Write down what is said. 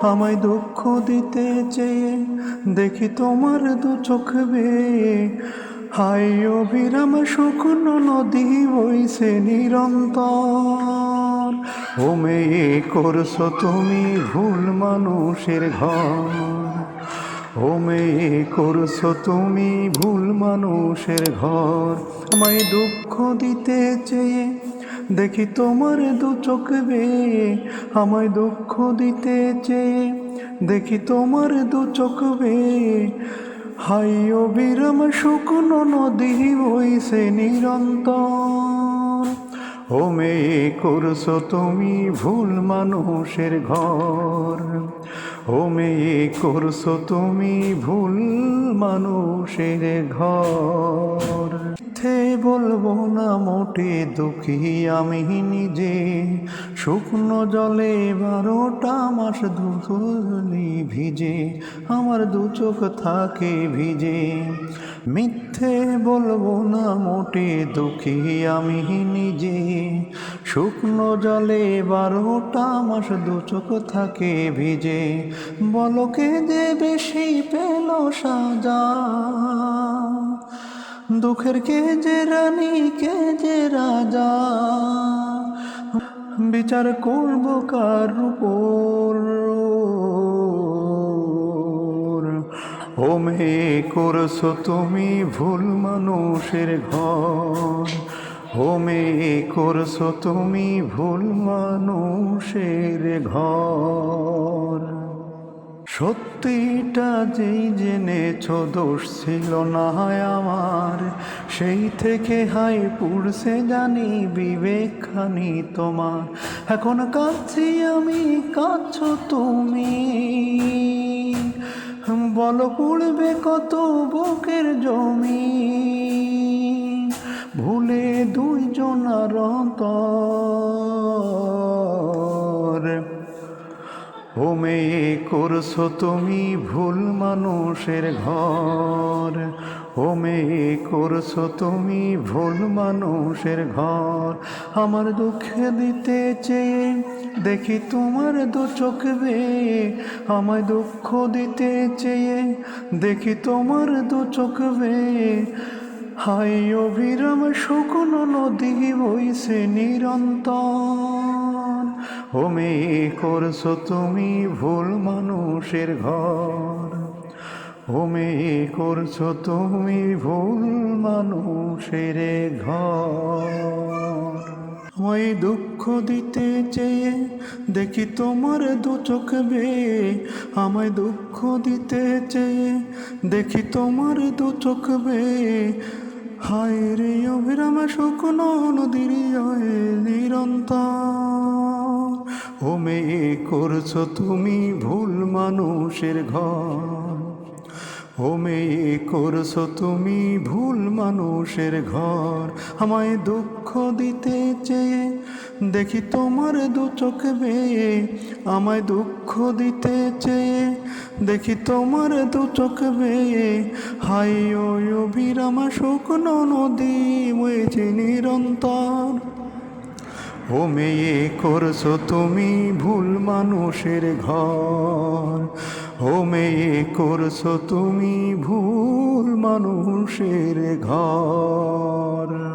আমায় দুঃখ দিতে চেয়ে দেখি তোমার দু চোখ বেয়ে। হাই অবিরাম শুকনো নদী বইছে নিরন্তর। ও মেয়ে করছ তুমি ভুল মানুষের ঘর। ও মেয়ে করছ তুমি ভুল মানুষের ঘর। আমায় দুঃখ দিতে চেয়ে দেখি তোমার দু চোখ বেয়ে আমায় দুঃখ দিতে চেয়ে। দেখি তোমার দু চোখ বেয়ে হাই অবিরাম শুকনো নদী বইছে নিরন্তর। ও মেয়ে, করছ তুমি ভুল মানুষের ঘর। ও মেয়ে, করছ তুমি ভুল মানুষের ঘর। বলব না মোটে দুঃখী আমি নিজে। শুকনো জলে বারোটা মাস দুধলি ভিজে, আমার দু চোখ থাকে ভিজে। মিথ্যে বলব না মোটে দুঃখী আমি নিজে। শুকনো জলে বারোটা মাস দু চোখ থাকে ভিজে, বলকে যে বেশি পেল সাজা। দুঃখের কে যে রানী, কে যে রাজা? বিচার করব কার উপর? মেয়ে করছ তুমি ভুল মানুষের ঘর। মেয়ে করছ তুমি ভুল মানুষের ঘর। সত্যিটা যেই জেনেছ, দোষ ছিল না হয় আমার। সেই থেকে হাই পুড়ছে জানি বিবেকখানি তোমার। এখন কাঁদছি আমি, কাঁদছ তুমি। বল, পুড়বে কত বুকের জমি? ভুলে দুইজনার অন্তর। ও মেয়ে করছ তুমি ভুল মানুষের ঘর। ও মেয়ে করছ তুমি ভুল মানুষের ঘর। আমার দুঃখে দিতে চেয়ে দেখি তোমার দু চোখ বেয়ে আমায় দুঃখ দিতে চেয়ে দেখি তোমার দু চোখ বেয়ে হাই অবিরাম শুকনো নদী বইছে নিরন্তর। মেয়ে করছ তুমি ভুল মানুষের ঘর। হোমে করছ তুমি ভুল মানুষের ঘর। আমায় দুঃখ দিতে চেয়ে দেখি তোমার দু চোখ বেয়ে। আমায় দুঃখ দিতে চেয়ে দেখি তোমার দু চোখ বেয়ে। হায় রে অবিরাম শুকনো নদীর নিরন্তর ও মেয়ে করছ তুমি ভুল মানুষের ঘর। ও মেয়ে করছ তুমি ভুল মানুষের ঘর। আমায় দুঃখ দিতে চেয়ে দেখি তোমার দু চোখ বেয়ে। আমায় দুঃখ দিতে চেয়ে দেখি তোমার দু চোখ বেয়ে। হাই ওই অবিরামা শুকনো নদী বইছে নিরন্তর ও মেয়ে করছ তুমি ভুল মানুষের ঘর। ও মেয়ে করছ তুমি ভুল মানুষের ঘর।